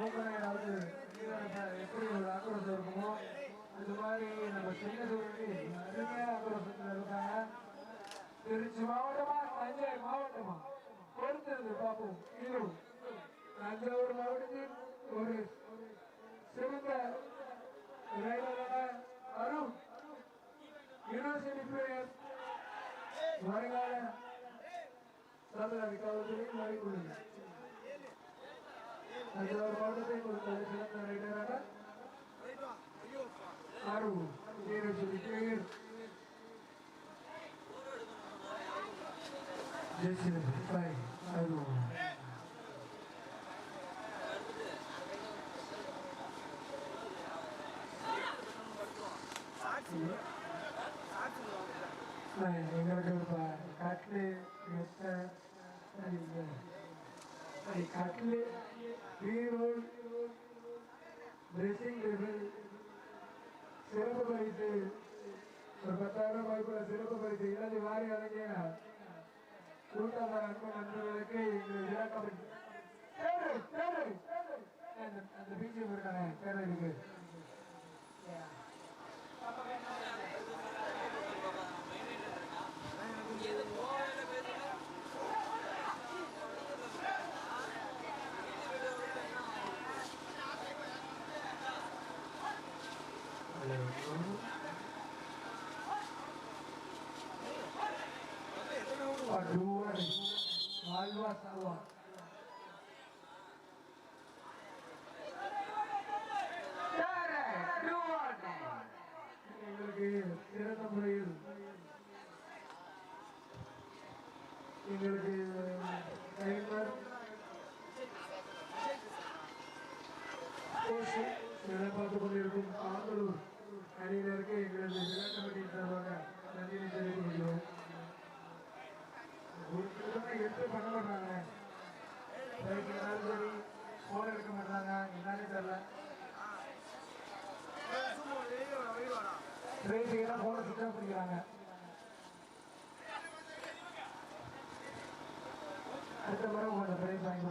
மூக்கனாயிராவது எப்படி ஒரு ஆக்ரோஷம் இருக்குமோ இது மாதிரி நம்ம சின்ன சூழலுக்கு அருமையான ஆக்ரோஷத்தில் இருக்காங்க திருச்சி மாவட்டமா தஞ்சை மாவட்டமா பொறுத்திருந்து பார்ப்போம் இது தஞ்சாவூர் மாவட்டத்தில் ஒரு சிறந்த இளைஞரான அருண் யூனிவர்சிட்டி பிளேயர் வருங்கால தமிழக காவல்துறையில் மாறிக்கொள்ளுங்க தஞ்சாவூர் மாவட்டத்தை ஒரு சிறந்த ரைடரான அருண் யூனிவர்சிட்டி பிளேயர் ஜெயசிலன் பாய் அருண் எங்களுக்கு பிஜிஎம் இருக்கானே பேர இருக்கு Aduh, malu asal எங்களுக்கு சிறந்த முறையில் எங்களுக்கு டைமர் கோஷி பார்த்து கொண்டிருக்கும் ஆந்தலூர் அணியினருக்கு எங்களது கமிட்டியின் சார்பாக நன்றியை தெரிவித்துக் கொள்கிறோம். எடுத்து பண்ண மாட்டாங்க. இருந்தாலும் சரி ஃபோன் எடுக்க மாட்டாங்க. என்னன்னு தெரியல. ரேஸுக்கெல்லாம் ஃபோனை சுவிட்ச் ஆஃப் பண்ணிக்கிறாங்க அடுத்த முறை உங்களோட பிரைஸ் வாங்கி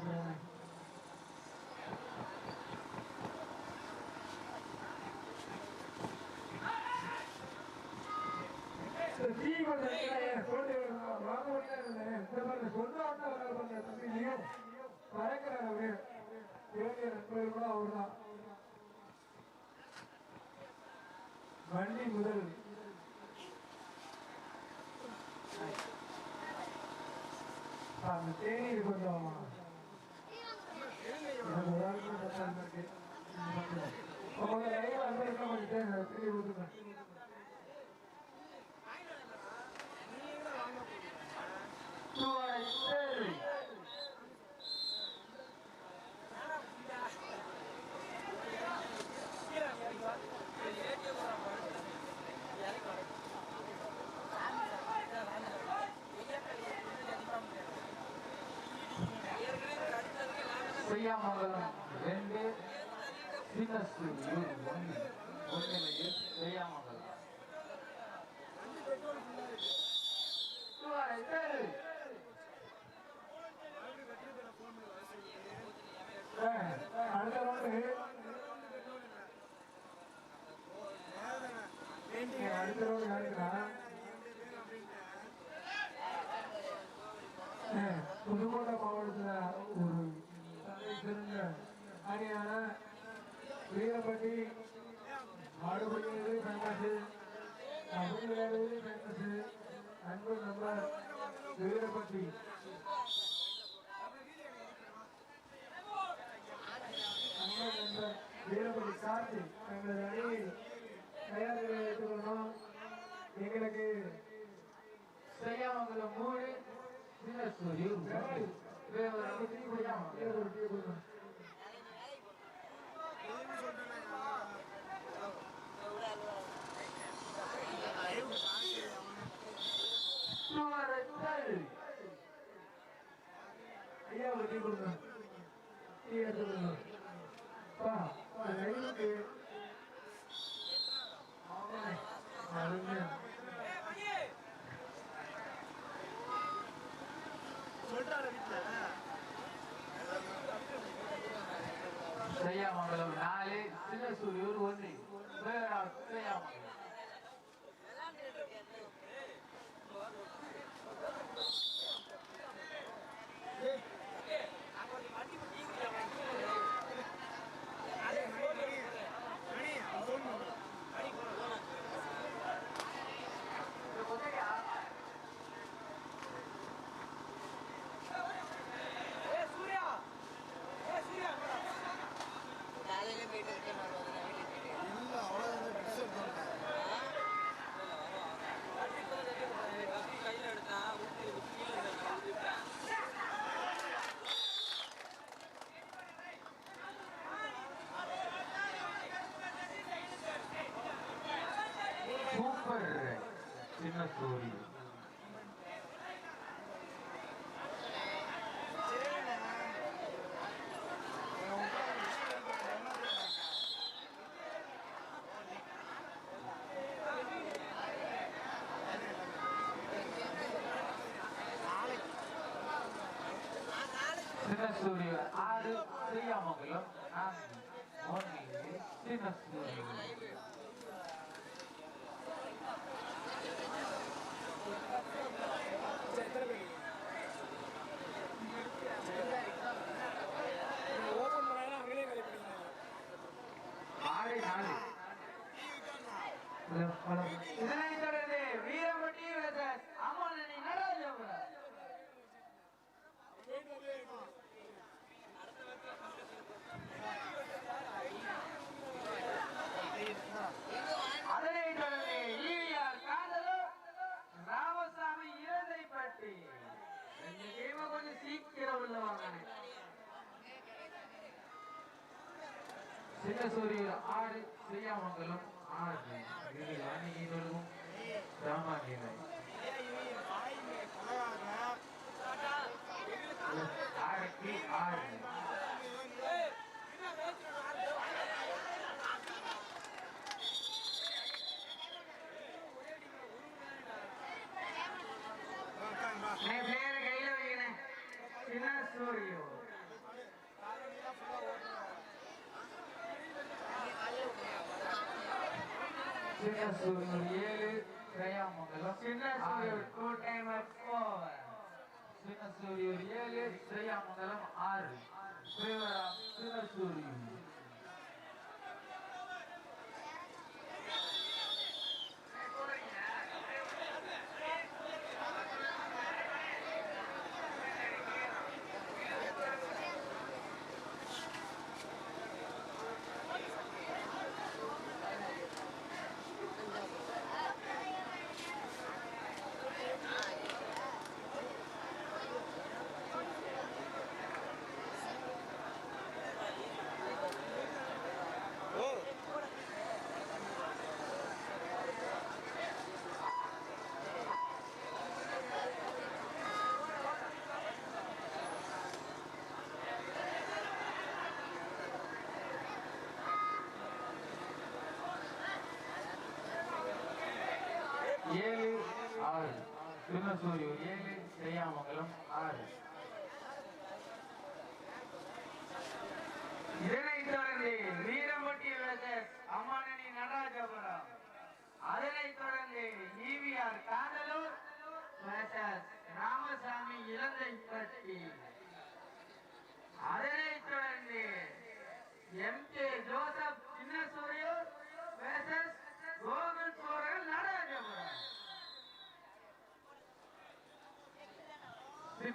டீ கொஞ்சம் வாங்க முடியாது இந்த மாதிரி சொந்த ஆட்டம் தம்பி நீயும் அவரு இளைஞர் கூட அவர் தான் வண்டி முதல் அந்த தேநீர் கொஞ்சம் எனக்கு ஒரு ஆளுக்கு பத்தாயிரம் கொஞ்சம் தேநீர் திரும்பி செய்யாமங்கலம் ரெண்டு சின்னசூர் ஒன்று முன்னிலையில் செய்யாமங்கலம் அடுத்த ரவுண்டு அடுத்த ரவுண்டு யாருக்குன்னா அஹ், புதுக்கோட்டை மாவட்டத்தில் ஒரு தலை சிறந்த அணியான வீரப்பட்டி மாடுபடி ஃபேமஸு தமிழ் விளையாடுவது ஃபேமஸு அன்பு நம்பர் வீரப்பட்டி. அன்பு நண்பர் வீரப்பட்டி. கார்த்தி எங்களது அணி தயார் நிலையில் எடுத்துக்கொள்ளணும் எங்களுக்கு செய்யாமங்கலம் மூணு சின்னசூர் ஒன்று ஒரு டீ கொடுக்கலாம் ஒரு டீ கொடுக்கலாம் சின்னத்தூரி சின்னசூரிய ஆறு தெரியாமல் சின்னசூரிய மயிலாசூரியில் ஆறு ஸ்ரீயாமங்கலம் ಸೂರ್ಯನು ಏಳು ಶ್ರೇಯಮಂಗಲ ಆರು ಕೋಟೆ ಸಿನ ಸೂರ್ಯರು ಏಳು ಶ್ರೇಯಮಂಗಲಂ ಆರು ಶ್ರೀವರ ಸಿನ ಸೂರ್ಯರು Oh. Yeah.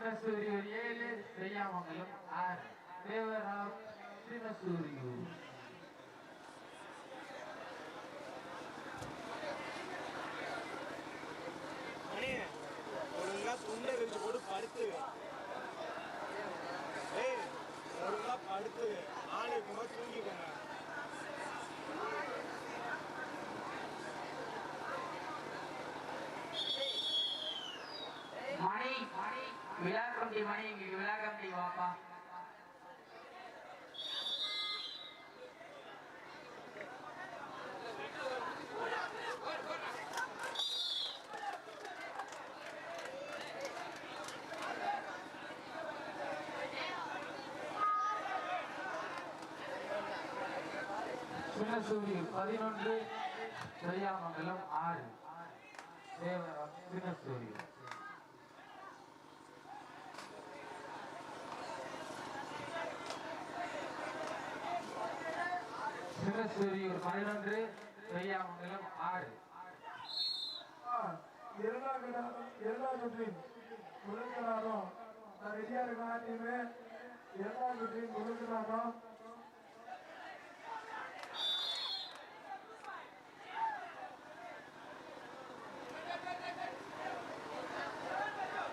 கஸ்தூரி ஒரு ஏழு செய்யாமங்கலம் ஆறு. தேவராவ் சிவசூரியு விழா கம்பி மணி இங்க விழா கம்பி வாப்பா. பின்னசூரி பதினொன்று திரையாமங்கலம் ஆறு. தேவரம் சின்னசூரியர் பதினொன்று செய்யாமங்கலம் ஆறு. கட்டம் இரண்டாம் சுற்றின் முழுக்கனாரும் ரெடியா இருக்கா டீமு இரண்டாம் சுற்றின் முழுக்கனாரும்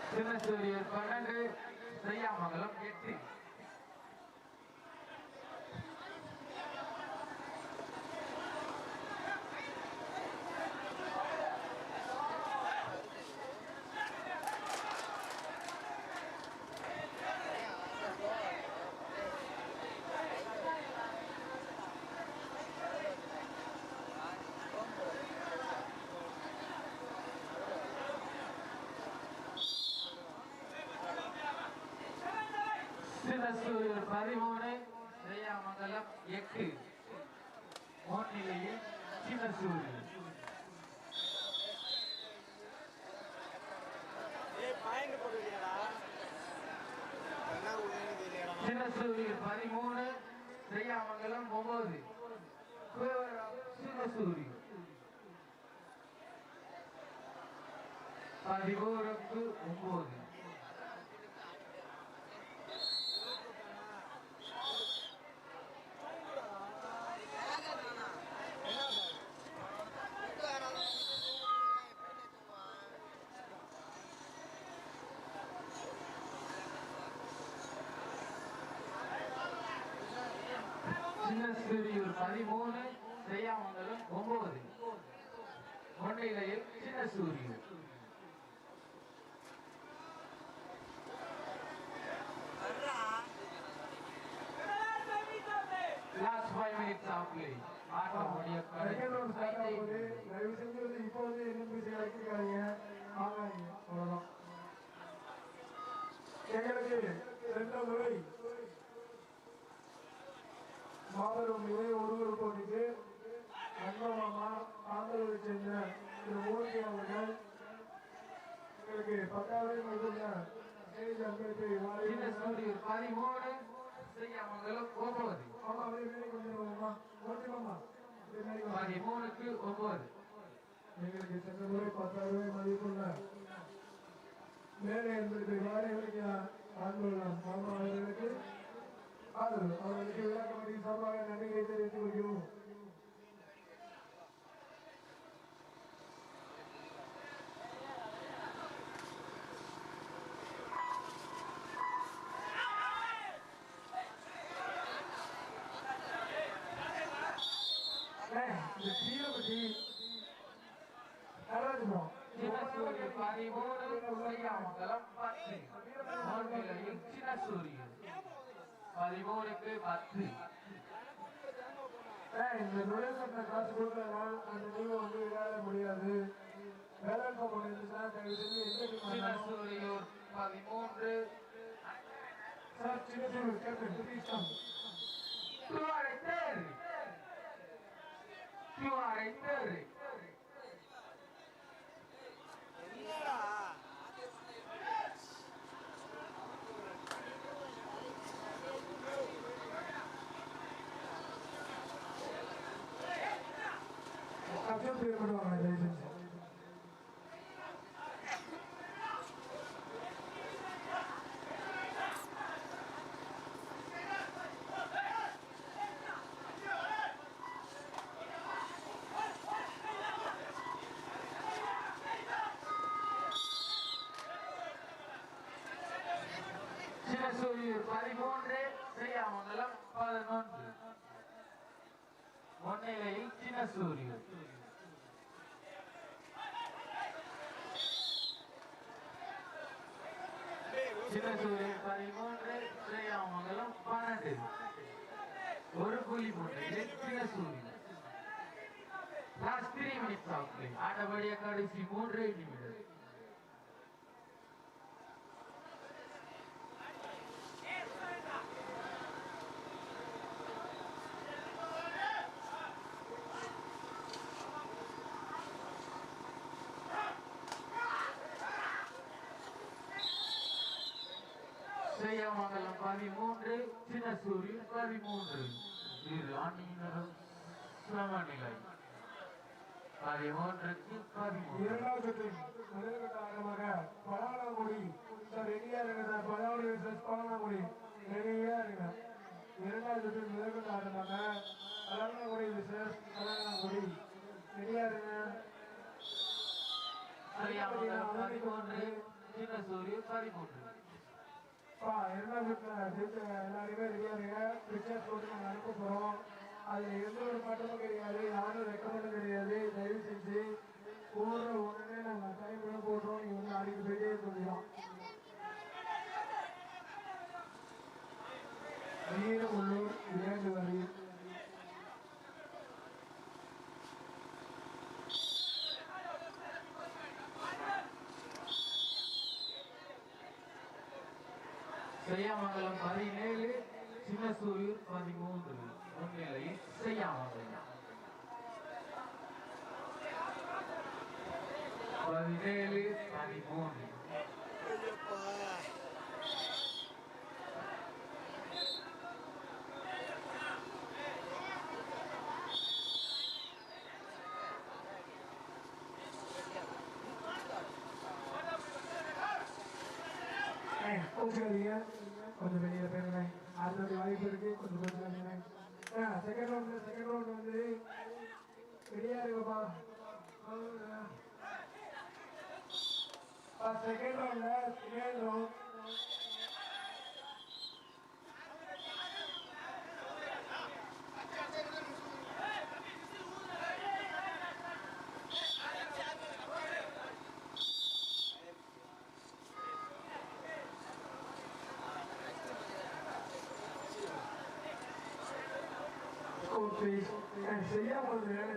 சின்னசூரியர் பன்னெண்டு செய்யாமங்கலம் எட்டு. சின்னசூரியர் பதிமூணு செய்யாமங்கலம் எட்டு. முன்னிலையில் சின்னசூரியர் ஏய் பதிமூணு ஸ்ரீயாமங்கலம் ஒன்பது சின்னசூரியர் பதிமூணுக்கு ஒன்பது சின்னசூரியூர் பதிமூணு செய்யாமங்கலம் ஒன்பது முன்னிலையில் Chinnasuriyur last five minutes of play ஆட்டம் முடிய செகண்ட் ரவுண்ட் ஸ்டார்ட் ஆக போகுது கடைசி தயவு செஞ்சு வந்து இப்போ வந்து என்எம்பிசி இறக்கிக்காதீங்க ஆகாதீங்க அவ்வளோதான் எங்களுக்கு சென்ற முறை மாபெரும் இணை ஒருவர் போட்டிக்கு நண்பமாமா ஆந்தரவை சேர்ந்த திரு மூர்த்தி அவர்கள் எங்களுக்கு பத்தாவது மதிப்புள்ள ஸ்டேஜ் அம்பேத்கர் பதிமூணு செய்யாமங்கலம் ஒன்பது ஆமா அப்படியே மேலே கொஞ்சம் வாமா. மூர்த்தி மாமா அப்படியே மேலே வாங்க. பதிமூணுக்கு ஒன்பது எங்களுக்கு சென்ற முறை பத்தாயிரம் ரூபாய் மதிப்புள்ள மேலே என்பது வாரியங்களுக்கு ஆண்டுள்ள மாமா அவர்களுக்கு ஆதரவு அவர்களுக்கு விழா கமிட்டி சார்பாக நன்றிகளை தெரிவித்துக் கொள்கிறோம் ஏய், இந்த கீழே பற்றி நடராஜபுரம் சின்னசூரியூர் பதிமூணு செய்யாமங்கலம் பத்து முன்னிலையில் சின்னசூரியூர் பதிமூணுக்கு பத்து ஏய், இந்த நுழைவுக்கட்டண காசு கொடுக்கலனா வந்து விளையாட முடியாது வேளாண் கம்பெனி இருந்துச்சுன்னா தயவு செஞ்சு எந்த பதிமூன்று சார் சின்ன சின்ன captain Sudheesh You are a third. You are a third. என்னடா அப்படியே ப்ளே பண்ணுவாங்க தயவு செஞ்சு சின்னசூரியூர் பதிமூன்று செய்யாமங்கலம் பதினொன்று. முன்னிலையில் சின்னசூரியூர் சின்னசூரியூர் பதிமூன்று செய்யாமங்கலம் பன்னெண்டு. ஒரு புள்ளி முன்னிலையில் Chinnasuriyur last three minutes of play கடைசி மூன்றே நிமிடம். செய்யாமங்கலம் பதிமூன்று சின்ன சூரியன் பதிமூன்று இரு அணியினரும் சமநிலை பதிமூன்றுக்கு பதிமூன்று இரண்டாவது சுற்றில் முதல் கட்ட ஆட்டமாக பழவனாங்குடி சார் ரெடியா விசஸ் ரெடியா இரண்டாவது சுற்றில் முதல் கட்ட ஆட்டமாக பழவனாங்குடி விசஸ் பழவனாங்குடி ரெடியா இருங்க செய்யாமங்கலம் பதிமூன்று சின்ன சூரியன் பதிமூன்று பா இரண்டாவது சுற்றில் எல்லாருமே ரெடியா இருங்க. போட்டு நாங்கள் அனுப்ப போகிறோம் அது எந்த ஒரு கிடையாது. யாரும் ரெக்கமெண்டும் கிடையாது. தயவு செஞ்சு போடுற உடனே நாங்கள் டைம் போடுறோம். நீங்கள் வந்து அடிக்க போயிட்டே சொல்லிடலாம் வீரமுள்ளூர் இரண்டு வரையில் செய்யாமங்கலம் பதினேழு சின்ன சூரியன் பதிமூன்று. முன்னிலையில் செய்யாமங்கலம். பதினேழு பதிமூன்று. இல்லையா கொஞ்சம் வெளியே போயிருங்க அடுத்தது வாய்ப்பு இருக்கு. கொஞ்சம் கொஞ்சம் ஆ செகண்ட் ரவுண்ட் செகண்ட் ரவுண்ட் வந்து ரெடியா இருக்குப்பா செகண்ட் ரவுண்ட்ல செகண்ட் ரவுண்ட் ஓகே செய்யாமல் வேலை பின்னாடி கொஞ்சம் தள்ளி நில்லுங்க. செய்யாமங்கலம் பதினேழு சின்ன சூரியூர் பதிமூன்று ஏய், சின்ன சூழ்நிலை, முன்னிலையில் இந்த செய்யாமங்கலம்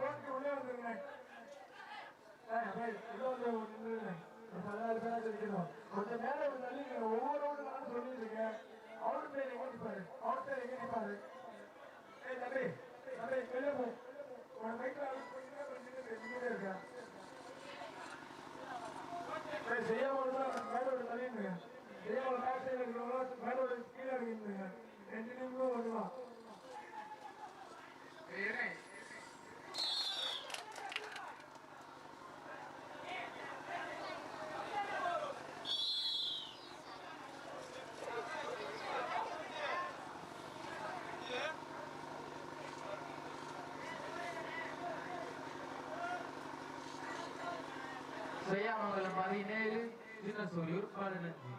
போட்டிக்கு உள்ளே வந்துருங்க. ஏய், அப்படியே உள்ள வந்து நில்லுங்க. ஒரு பதினாறு பேரா தெரிக்கணும். கொஞ்சம் மேல ஒரு தள்ளிங்க. ஒவ்வொரு சொல்லிட்டு இருக்கேன். அவர் பேர் எங்க நிப்பாரு? அவர் பேர் எங்க நிப்பாரு? செய்யாமங்கலம் பதினேழு சின்ன பதினஞ்சு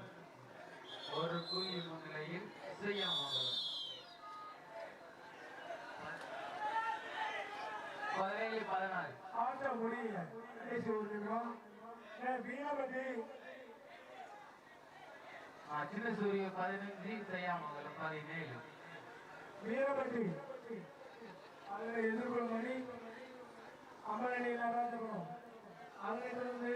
ஒரு புள்ளி முன்னிலையில் செய்யாமங்கலம் பதினேழு பதினாறு ஆட்ட முடியல பேசி விட்டுருக்கோம் வீணபதி சின்ன சூரியூர் பதினஞ்சு செய்யாமங்கலம் பதினேழு வீரபதி அதில் எதிர்கொள்ள மணி அமரணி अगर इवे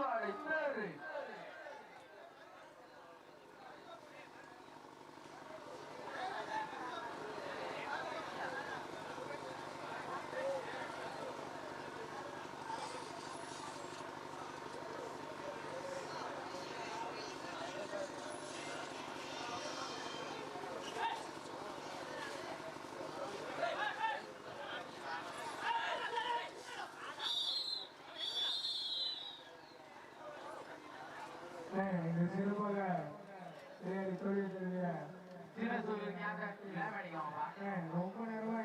சுவாடை பேரு இங்கு சிறப்பாக. விளையாடி தொழில் செய்ய சின்ன சூரியன்